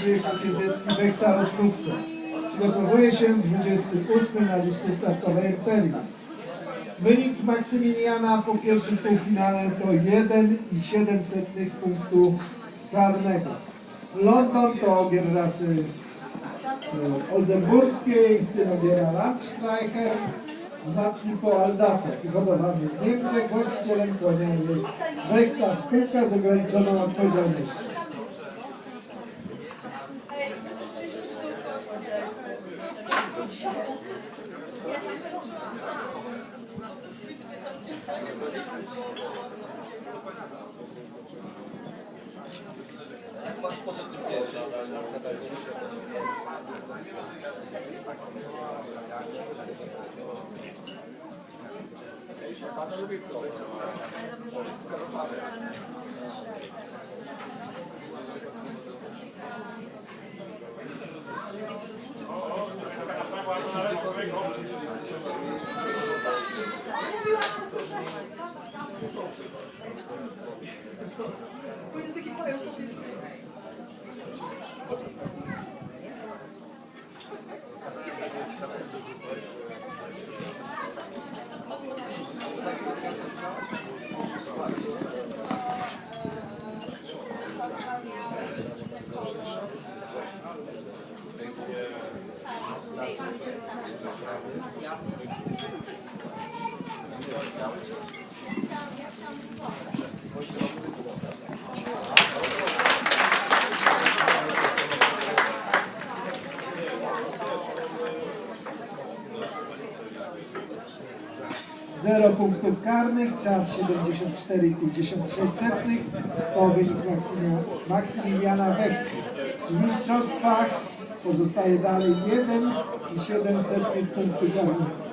Wojciech Kiedziecki Wechta Roślówka. Przygotowuje się 28 na liście startowej Imperium. Wynik Maksymiliana po pierwszym półfinale to 1,7 punktu karnego. London to ogier rasy e, oldenburskiej, syn ogiera Landstreicher, z matki po Alzate, hodowany w Niemczech. Właścicielem konia jest Wechta spółka z ograniczoną odpowiedzialnością. Pan lubi piosenkę. Bo jest taki Thank you. 0 punktów karnych, czas 74,56 to wynik Maksymiliana Wechty. W mistrzostwach pozostaje dalej 1 i punktów karnych.